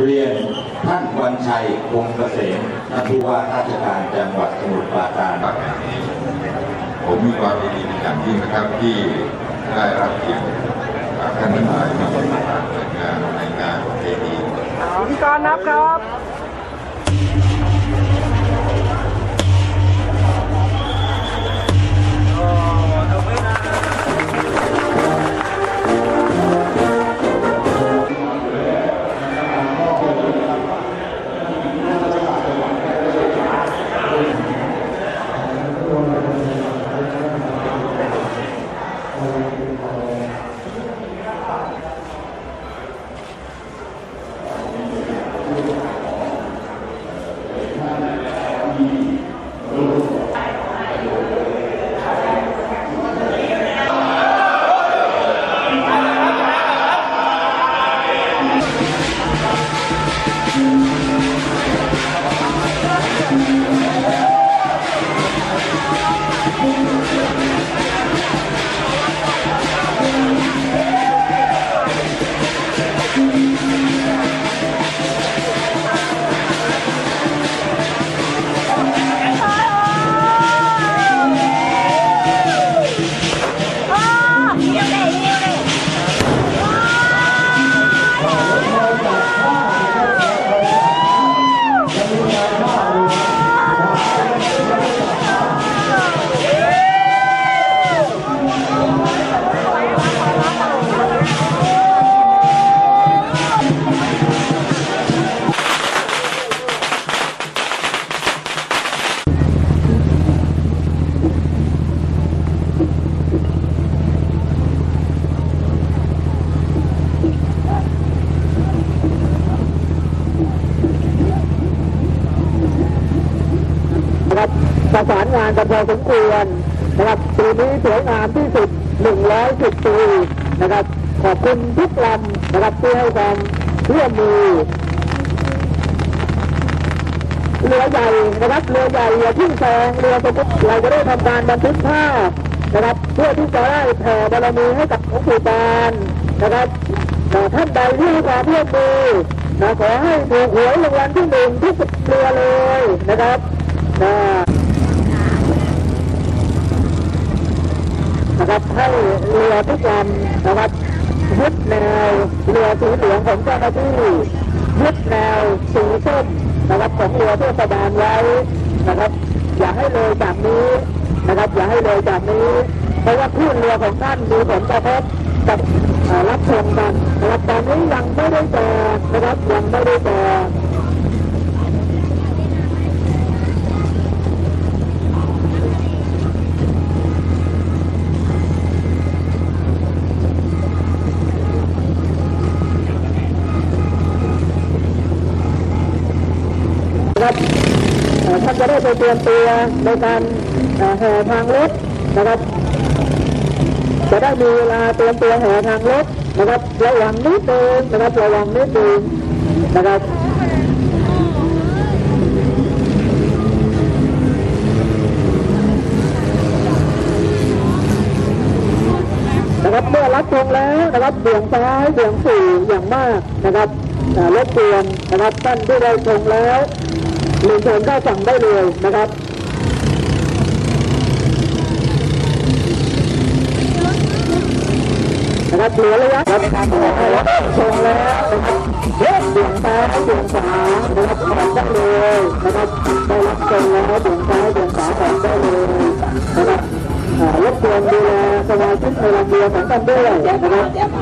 เรียนท่านวันชัยคงเกษมท่านผู้ว่าราชการจังหวัดสมุทรปราการครับผมมีความยินดีเป็นอย่างยิ่งนะครับที่ได้รับเกียรติจากท่านทั้งหลายมาเป็นประธานเปิดงานในงานประเพณีพิธีการนับครับ นะ ประสานงานกันพอสมควรนะครับปีนี้สวยงามที่สุด 110 ปีนะครับขอบคุณทุกลำนะครับที่ให้ความร่วมมือเรือใหญ่นะครับเรือใหญ่อย่าทิ้งแซงเรือสมมติเราจะได้ทำการบันทึกภาพนะครับ เพื่อที่จะได้แผ่บารมีให้กับหลวงปู่ปานนะครับแต่ท่านใดที่ให้ความร่วมมือนะขอให้ถูกหวยรางวัลที่หนึ่งทุกเรือเลยนะครับนะ นะครับให้เรือทุกลำนะครับยึดแนวเรือสีเหลืองของเจ้าหน้าที่ยึดแนวสีส้มนะครับของเรือเทศบาลไว้นะครับ อย่าให้เลยจากนี้นะครับ อย่าให้เลยจากนี้ เพราะว่าคลื่นเรือของท่านมีผลกระทบกับรับชมกันนะครับตอนนี้ยังไม่ได้แจกนะครับยังไม่ได้แจก นะครับท่านจะได้ไปเตรียมตัวในการแห่ทางรถนะครับ จะได้มีเวลาเตรียมตัวแห่ทางรถนะครับระวังนิดนึงนะครับระวังนิดนึงนะครับนะครับเมื่อรับชมแล้วนะครับเบี่ยงซ้ายเบี่ยงสี่อย่างมากนะครับเอ่อนนะครับท่านที่ได้ชมแล้ว เรียนเชิญเข้าฝั่งได้เลยนะครับนะครับเหลือระยะครับชงแล้วนะครับเริ่มเบี่ยงซ้ายเบี่ยงขวานะครับผ่อนได้เลยนะครับได้รับชมแล้วเบี่ยงซ้ายเบี่ยงขวาผ่อนได้เลยนะครับรบกวนดูแลสมาชิกในโรงเรียนของท่านด้วยนะครับ